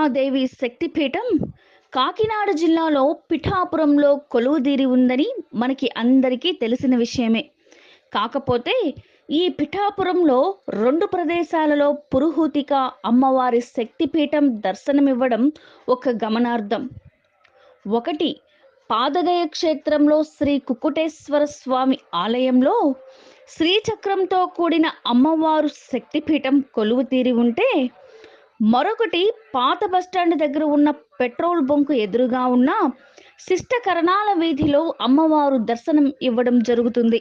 రేణుకాదేవి శక్తిపీఠం కాకినాడ జిల్లాలో పిఠాపురంలో కొలువుదీరి ఉందని మనకి అందరికీ తెలిసిన విషయమే. కాకపోతే ఈ పిఠాపురంలో రెండు ప్రదేశాలలో పురుహూతిక అమ్మవారి శక్తిపీఠం దర్శనమివ్వడం ఒక గమనార్థం ఒకటి పాదగయ క్షేత్రంలో శ్రీ కుకుటేశ్వర స్వామి ఆలయంలో శ్రీచక్రంతో కూడిన అమ్మవారు శక్తిపీఠం కొలువు తీరి ఉంటే మరొకటి పాత బస్టాండ్ దగ్గర ఉన్న పెట్రోల్ బంకు ఎదురుగా ఉన్న శిష్ట కరణాల వీధిలో అమ్మవారు దర్శనం ఇవ్వడం జరుగుతుంది.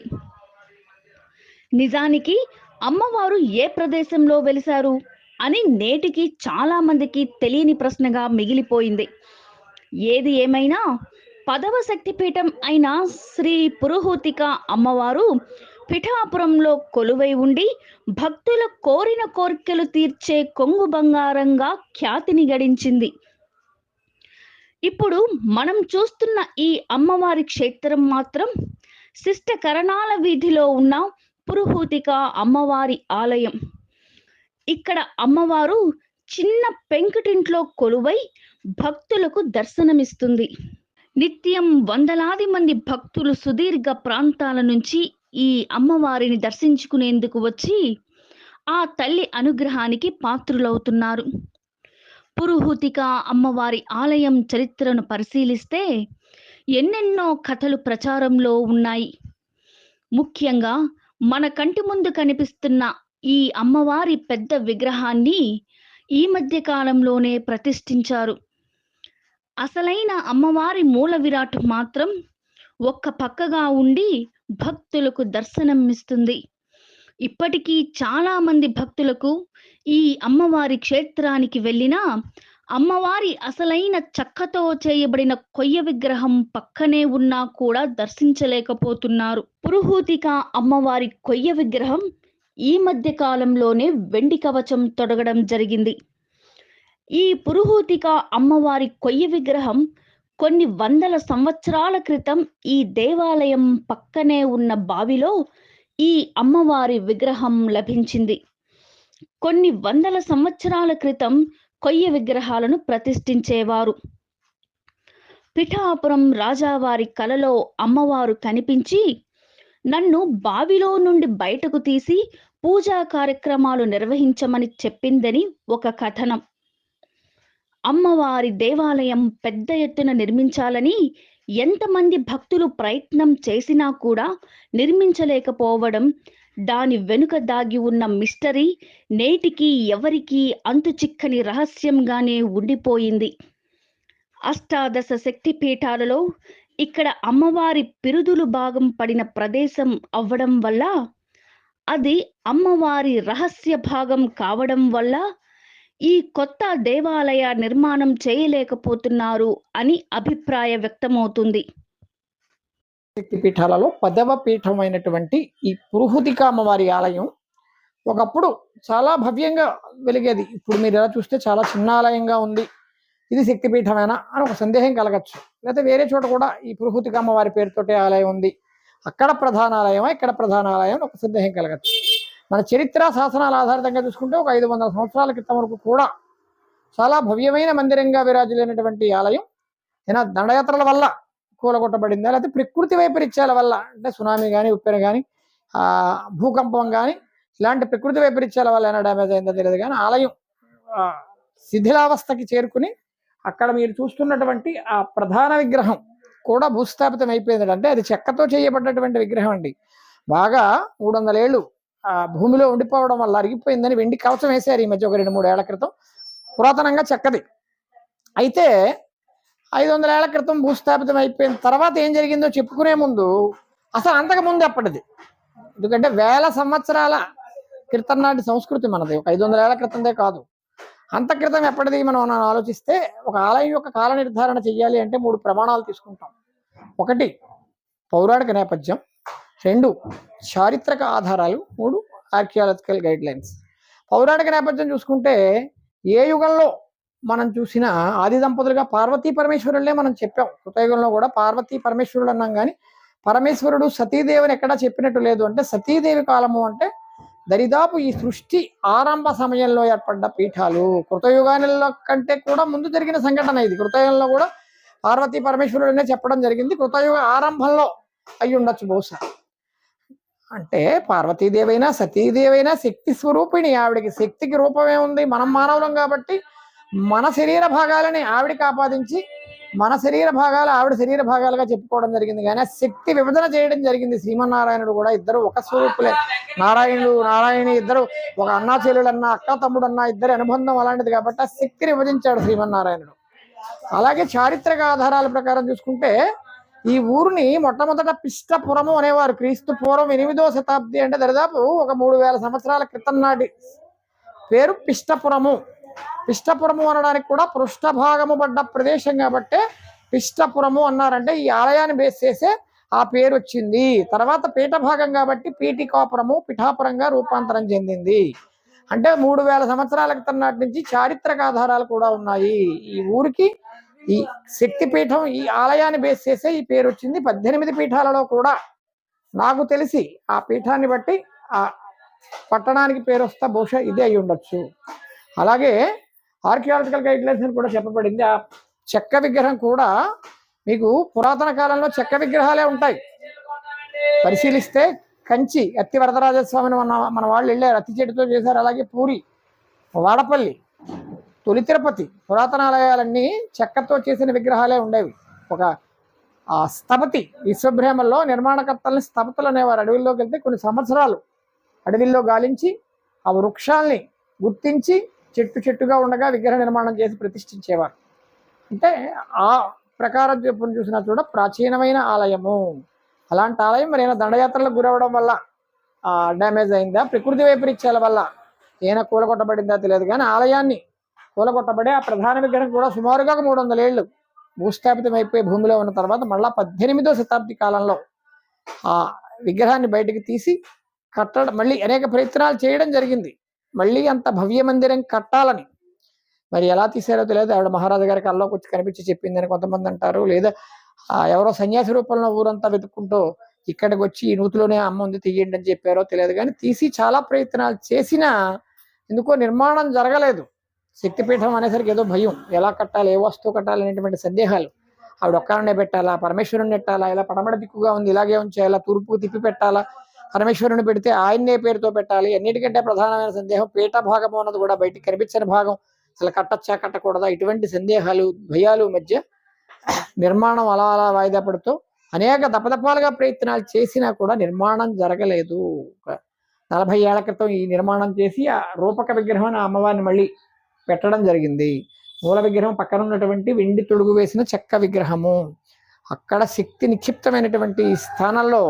నిజానికి అమ్మవారు ఏ ప్రదేశంలో వెలిశారు అని నేటికి చాలా మందికి తెలియని ప్రశ్నగా మిగిలిపోయింది. ఏది ఏమైనా పదవ శక్తిపీఠం అయిన శ్రీ పురుహూతిక అమ్మవారు పిఠాపురంలో కొలువై ఉండి భక్తుల కోరిన కోరికలు తీర్చే కొంగు బంగారంగా ఖ్యాతిని గడించింది. ఇప్పుడు మనం చూస్తున్న ఈ అమ్మవారి క్షేత్రం మాత్రం శిష్ట కరణాల వీధిలో ఉన్న పురుహూతిక అమ్మవారి ఆలయం. ఇక్కడ అమ్మవారు చిన్న పెంకుటింట్లో కొలువై భక్తులకు దర్శనమిస్తుంది. నిత్యం వందలాది మంది భక్తులు సుదీర్ఘ ప్రాంతాల నుంచి ఈ అమ్మవారిని దర్శించుకునేందుకు వచ్చి ఆ తల్లి అనుగ్రహానికి పాత్రులవుతున్నారు. పురుహూతిక అమ్మవారి ఆలయం చరిత్రను పరిశీలిస్తే ఎన్నెన్నో కథలు ప్రచారంలో ఉన్నాయి. ముఖ్యంగా మన కంటి ముందు కనిపిస్తున్న ఈ అమ్మవారి పెద్ద విగ్రహాన్ని ఈ మధ్య కాలంలోనే ప్రతిష్ఠించారు. అసలైన అమ్మవారి మూల విరాట్ మాత్రం ఒక్క పక్కగా ఉండి భక్తులకు దర్శనం ఇస్తుంది ఇప్పటికీ చాలా మంది భక్తులకు ఈ అమ్మవారి క్షేత్రానికి వెళ్ళినా అమ్మవారి అసలైన చెక్కతో చేయబడిన కొయ్య విగ్రహం పక్కనే ఉన్నా కూడా దర్శించలేకపోతున్నారు. పురుహూతిక అమ్మవారి కొయ్య విగ్రహం ఈ మధ్య కాలంలోనే వెండి కవచం తొడగడం జరిగింది. ఈ పురుహూతిక అమ్మవారి కొయ్య విగ్రహం కొన్ని వందల సంవత్సరాల క్రితం ఈ దేవాలయం పక్కనే ఉన్న బావిలో ఈ అమ్మవారి విగ్రహం లభించింది. కొన్ని వందల సంవత్సరాల క్రితం కొయ్య విగ్రహాలను ప్రతిష్ఠించేవారు. పిఠాపురం రాజావారి కలలో అమ్మవారు కనిపించి నన్ను బావిలో నుండి బయటకు తీసి పూజా కార్యక్రమాలు నిర్వహించమని చెప్పిందని ఒక కథనం. అమ్మవారి దేవాలయం పెద్ద ఎత్తున నిర్మించాలని ఎంతమంది భక్తులు ప్రయత్నం చేసినా కూడా నిర్మించలేకపోవడం దాని వెనుక దాగి ఉన్న మిస్టరీ నేటికి ఎవరికీ అంతు చిక్కని రహస్యంగానే ఉండిపోయింది. అష్టాదశ శక్తి పీఠాలలో ఇక్కడ అమ్మవారి పిరుదులు భాగం పడిన ప్రదేశం అవ్వడం వల్ల అది అమ్మవారి రహస్య భాగం కావడం వల్ల ఈ కొత్త దేవాలయ నిర్మాణం చేయలేకపోతున్నారు అని అభిప్రాయ వ్యక్తమవుతుంది. శక్తి పీఠాలలో పదవ పీఠమైనటువంటి ఈ పురుహుతిక అమ్మవారి ఆలయం ఒకప్పుడు చాలా భవ్యంగా వెలిగేది. ఇప్పుడు మీరు ఎలా చూస్తే చాలా చిన్న ఆలయంగా ఉంది. ఇది శక్తిపీఠమేనా అని ఒక సందేహం కలగచ్చు. లేకపోతే వేరే చోట కూడా ఈ పురుహుతిక అమ్మవారి పేరుతోటే ఆలయం ఉంది. అక్కడ ప్రధాన ఆలయమా ఇక్కడ ప్రధాన ఆలయం ఒక సందేహం కలగచ్చు. మన చరిత్ర శాసనాల ఆధారితంగా చూసుకుంటే ఒక ఐదు వందల సంవత్సరాల క్రితం వరకు కూడా చాలా భవ్యమైన మందిరంగా విరాజులైనటువంటి ఆలయం. ఏదైనా దండయాత్రల వల్ల కూలగొట్టబడిందా? లేకపోతే ప్రకృతి వైపరీత్యాల వల్ల అంటే సునామీ కానీ ఉప్పెన కానీ ఆ భూకంపం కానీ ఇలాంటి ప్రకృతి వైపరీత్యాల వల్ల ఏమైనా డ్యామేజ్ అయిందో తెలియదు కానీ ఆలయం శిథిలావస్థకి చేరుకుని అక్కడ మీరు చూస్తున్నటువంటి ఆ ప్రధాన విగ్రహం కూడా భూస్థాపితం అయిపోయింది అంటే అది చెక్కతో చేయబడ్డటువంటి విగ్రహం అండి. బాగా మూడు వందల ఏళ్ళు భూమిలో ఉండిపోవడం వల్ల అరిగిపోయిందని వెండి కవచం వేశారు ఈ మధ్య ఒక రెండు మూడు ఏళ్ళ క్రితం. పురాతనంగా చెక్కది. అయితే ఐదు వందల ఏళ్ళ క్రితం భూస్థాపితం అయిపోయిన తర్వాత ఏం జరిగిందో చెప్పుకునే ముందు అసలు అంతకు ముందు అప్పటిది. ఎందుకంటే వేల సంవత్సరాల క్రితం నాటి సంస్కృతి మనది. ఒక ఐదు వందల ఏళ్ళ క్రితందే కాదు. అంత క్రితం ఎప్పటిది మనం మనం ఆలోచిస్తే ఒక ఆలయం యొక్క కాల నిర్ధారణ చెయ్యాలి అంటే మూడు ప్రమాణాలు తీసుకుంటాం. ఒకటి పౌరాణిక నేపథ్యం. రెండు చారిత్రక ఆధారాలు మూడు ఆర్కియాలజికల్ గైడ్ లైన్స్ పౌరాణిక నేపథ్యం చూసుకుంటే ఏ యుగంలో మనం చూసిన ఆది దంపతులుగా పార్వతీ పరమేశ్వరులే మనం చెప్పాం. కృతయుగంలో కూడా పార్వతీ పరమేశ్వరుడు అన్నాం కానీ పరమేశ్వరుడు సతీదేవిని ఎక్కడా చెప్పినట్టు లేదు అంటే సతీదేవి కాలము అంటే దరిదాపు ఈ సృష్టి ఆరంభ సమయంలో ఏర్పడ్డ పీఠాలు. కృతయుగానిలో కంటే కూడా ముందు జరిగిన సంఘటన ఇది. కృతయుగంలో కూడా పార్వతీ పరమేశ్వరుడనే చెప్పడం జరిగింది. కృతయుగ ఆరంభంలో అయి ఉండొచ్చు బహుశా. అంటే పార్వతీదేవైనా సతీదేవైనా శక్తి స్వరూపిణి. ఆవిడకి శక్తికి రూపమే ఉంది మనం మానవులం కాబట్టి మన శరీర భాగాలని ఆవిడకి ఆపాదించి మన శరీర భాగాలు ఆవిడ శరీర భాగాలుగా చెప్పుకోవడం జరిగింది. కానీ శక్తి విభజన చేయడం జరిగింది శ్రీమన్నారాయణుడు కూడా. ఇద్దరు ఒక స్వరూపులే. నారాయణుడు నారాయణి ఇద్దరు ఒక అన్నా చెల్లెలన్న అక్క తమ్ముడు అన్న ఇద్దరి అనుబంధం అలాంటిది కాబట్టి ఆ శక్తిని విభజించాడు శ్రీమన్నారాయణుడు. అలాగే చారిత్రక ఆధారాల ప్రకారం చూసుకుంటే ఈ ఊరిని మొట్టమొదట పిష్టపురము అనేవారు. క్రీస్తు పూర్వం ఎనిమిదో శతాబ్ది అంటే దరిదాపు ఒక మూడు వేల సంవత్సరాల క్రితం నాటి పేరు పిష్టపురము. పిష్టపురము అనడానికి కూడా పృష్ఠభాగము పడ్డ ప్రదేశం కాబట్టే పిష్టపురము అన్నారంటే ఈ ఆలయాన్ని బేస్ చేసే ఆ పేరు వచ్చింది. తర్వాత పీఠభాగం కాబట్టి పీఠికాపురము పిఠాపురంగా రూపాంతరం చెందింది. అంటే మూడు వేల సంవత్సరాల క్రితం నాటి నుంచి చారిత్రక ఆధారాలు కూడా ఉన్నాయి. ఈ ఊరికి ఈ శక్తి పీఠం ఈ ఆలయాన్ని బేస్ చేసే ఈ పేరు వచ్చింది. పద్దెనిమిది పీఠాలలో కూడా నాకు తెలిసి ఆ పీఠాన్ని బట్టి ఆ పట్టణానికి పేరు వస్తా బహుశా ఇదే అయి ఉండొచ్చు. అలాగే ఆర్కియాలజికల్ గైడ్లైన్స్ అని కూడా చెప్పబడింది. ఆ చెక్క విగ్రహం కూడా మీకు పురాతన కాలంలో చెక్క విగ్రహాలే ఉంటాయి. పరిశీలిస్తే కంచి అత్తి వరదరాజస్వామిని మన మన వాళ్ళు వెళ్ళారు. అత్తి చెట్టుతో చేశారు. అలాగే పూరి వాడపల్లి తొలి తిరుపతి పురాతన ఆలయాలన్నీ చెక్కతో చేసిన విగ్రహాలే ఉండేవి. ఒక ఆ స్థపతి విశ్వభ్రేమల్లో నిర్మాణకర్తల్ని స్థపతులు అనేవారు. అడవిలోకి వెళ్తే కొన్ని సంవత్సరాలు అడవిల్లో గాలించి ఆ వృక్షాల్ని గుర్తించి చెట్టు చెట్టుగా ఉండగా విగ్రహ నిర్మాణం చేసి ప్రతిష్ఠించేవారు. అంటే ఆ ప్రకారం చెప్పుని చూసినా కూడా ప్రాచీనమైన ఆలయము. అలాంటి ఆలయం మరి ఏమైనా దండయాత్రలకు గురవడం వల్ల డ్యామేజ్ అయిందా? ప్రకృతి వైపరీత్యాల వల్ల ఏమైనా కూలగొట్టబడిందా తెలియదు. కానీ ఆలయాన్ని కూలగొట్టబడి ఆ ప్రధాన విగ్రహం కూడా సుమారుగా ఒక మూడు వందల ఏళ్ళు భూస్థాపితం అయిపోయి భూమిలో ఉన్న తర్వాత మళ్ళా పద్దెనిమిదో శతాబ్ది కాలంలో ఆ విగ్రహాన్ని బయటికి తీసి కట్టడం మళ్ళీ అనేక ప్రయత్నాలు చేయడం జరిగింది. మళ్ళీ అంత భవ్య మందిరం కట్టాలని. మరి ఎలా తీసారో తెలియదు. ఆవిడ మహారాజు గారి కల్లోకి వచ్చి కనిపించి చెప్పిందని కొంతమంది అంటారు. లేదా ఎవరో సన్యాసి రూపంలో ఊరంతా వెతుక్కుంటూ ఇక్కడికి వచ్చి ఈ నూతిలోనే అమ్మ ఉంది తీయండి అని చెప్పారో తెలియదు. కానీ తీసి చాలా ప్రయత్నాలు చేసినా ఎందుకో నిర్మాణం జరగలేదు. శక్తిపీఠం అనేసరికి ఏదో భయం. ఎలా కట్టాలి ఏ వస్తువు కట్టాలి అనేటువంటి సందేహాలు. ఆవిడ ఒక్కరనే పెట్టాలా పరమేశ్వరుని పెట్టాలా ఇలా పడమడ దిక్కుగా ఉంది ఇలాగే ఉంచాలా తూర్పుకు తిప్పి పెట్టాలా పరమేశ్వరుని పెడితే ఆయన్నే పేరుతో పెట్టాలి అన్నిటికంటే ప్రధానమైన సందేహం పీఠ భాగము అన్నది కూడా బయటికి కనిపించని భాగం. అసలు కట్టచ్చా కట్టకూడదా ఇటువంటి సందేహాలు భయాలు మధ్య నిర్మాణం అలా అలా వాయిదా పడుతూ అనేక దపదపాలుగా ప్రయత్నాలు చేసినా కూడా నిర్మాణం జరగలేదు. నలభై ఏళ్ళ క్రితం ఈ నిర్మాణం చేసి ఆ రూపక విగ్రహం ఆ అమ్మవారిని మళ్ళీ పెట్టడం జరిగింది. మూల విగ్రహం పక్కన ఉన్నటువంటి వెండి తొడుగు వేసిన చెక్క విగ్రహము. అక్కడ శక్తి నిక్షిప్తమైనటువంటి స్థానంలో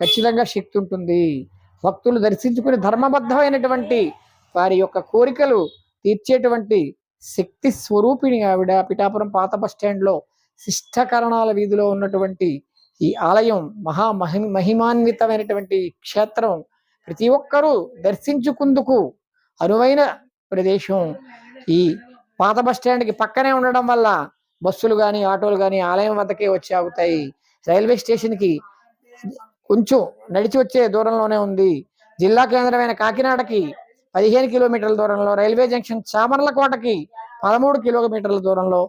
ఖచ్చితంగా శక్తి ఉంటుంది. భక్తులు దర్శించుకుని ధర్మబద్ధమైనటువంటి వారి యొక్క కోరికలు తీర్చేటువంటి శక్తి స్వరూపిణి ఆవిడ. పిఠాపురం పాత బస్ స్టాండ్లో శిష్టకరణాల వీధిలో ఉన్నటువంటి ఈ ఆలయం మహా మహి మహిమాన్వితమైనటువంటి క్షేత్రం. ప్రతి ఒక్కరూ దర్శించుకుందుకు అనువైన ప్రదేశం. ఈ పాత బస్ స్టాండ్కి పక్కనే ఉండడం వల్ల బస్సులు కానీ ఆటోలు కానీ ఆలయం వద్దకే వచ్చి ఆగుతాయి. రైల్వే స్టేషన్కి కొంచెం నడిచి వచ్చే దూరంలోనే ఉంది. జిల్లా కేంద్రమైన కాకినాడకి పదిహేను కిలోమీటర్ల దూరంలో రైల్వే జంక్షన్ చామర్లకోటకి పదమూడు కిలోమీటర్ల దూరంలో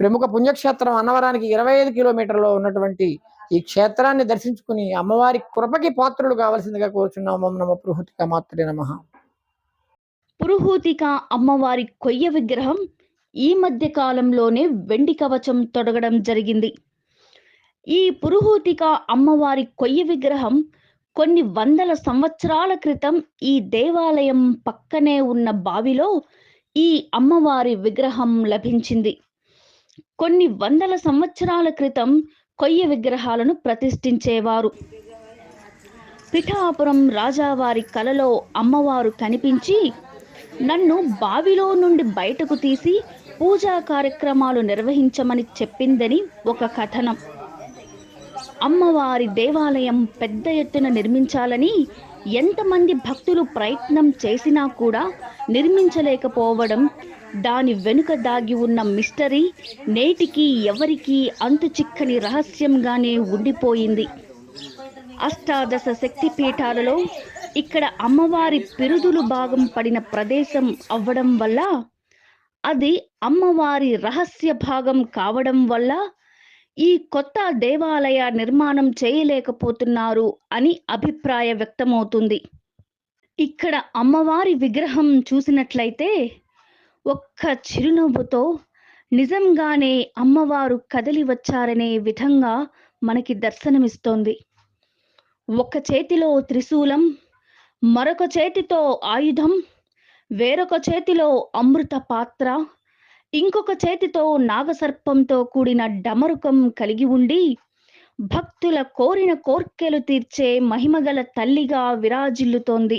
ప్రముఖ పుణ్యక్షేత్రం అన్నవరానికి ఇరవై ఐదు కిలోమీటర్లో ఉన్నటువంటి ఈ క్షేత్రాన్ని దర్శించుకుని అమ్మవారి కృపకి పాత్రులు కావాల్సిందిగా కోరుచున్నాము. నమ పృహతిక మాత్రే నమ. పురుహూతిక అమ్మవారి కొయ్య విగ్రహం ఈ మధ్య కాలంలోనే వెండి కవచం తొడగడం జరిగింది. ఈ పురుహూతిక అమ్మవారి కొయ్య విగ్రహం కొన్ని వందల సంవత్సరాల క్రితం ఈ దేవాలయం పక్కనే ఉన్న బావిలో ఈ అమ్మవారి విగ్రహం లభించింది. కొన్ని వందల సంవత్సరాల క్రితం కొయ్య విగ్రహాలను ప్రతిష్ఠించేవారు. పిఠాపురం రాజావారి కలలో అమ్మవారు కనిపించి నన్ను బావిలో నుండి బయటకు తీసి పూజా కార్యక్రమాలు నిర్వహించమని చెప్పిందని ఒక కథనం. అమ్మవారి దేవాలయం పెద్ద ఎత్తున నిర్మించాలని ఎంతమంది భక్తులు ప్రయత్నం చేసినా కూడా నిర్మించలేకపోవడం దాని వెనుక దాగి ఉన్న మిస్టరీ నేటికి ఎవరికీ అంతు చిక్కని రహస్యంగానే ఉండిపోయింది. అష్టాదశ శక్తి పీఠాలలో ఇక్కడ అమ్మవారి పిరుదులు భాగం పడిన ప్రదేశం అవ్వడం వల్ల అది అమ్మవారి రహస్య భాగం కావడం వల్ల ఈ కొత్త దేవాలయ నిర్మాణం చేయలేకపోతున్నారు అని అభిప్రాయ వ్యక్తమవుతుంది. ఇక్కడ అమ్మవారి విగ్రహం చూసినట్లయితే ఒక్క చిరునవ్వుతో నిజంగానే అమ్మవారు కదిలి వచ్చారనే విధంగా మనకి దర్శనమిస్తోంది. ఒక చేతిలో త్రిశూలం మరొక చేతితో ఆయుధం వేరొక చేతిలో అమృత పాత్ర ఇంకొక చేతితో నాగసర్పంతో కూడిన డమరుకం కలిగి ఉండి భక్తుల కోరిన కోర్కెలు తీర్చే మహిమగల తల్లిగా విరాజిల్లుతోంది.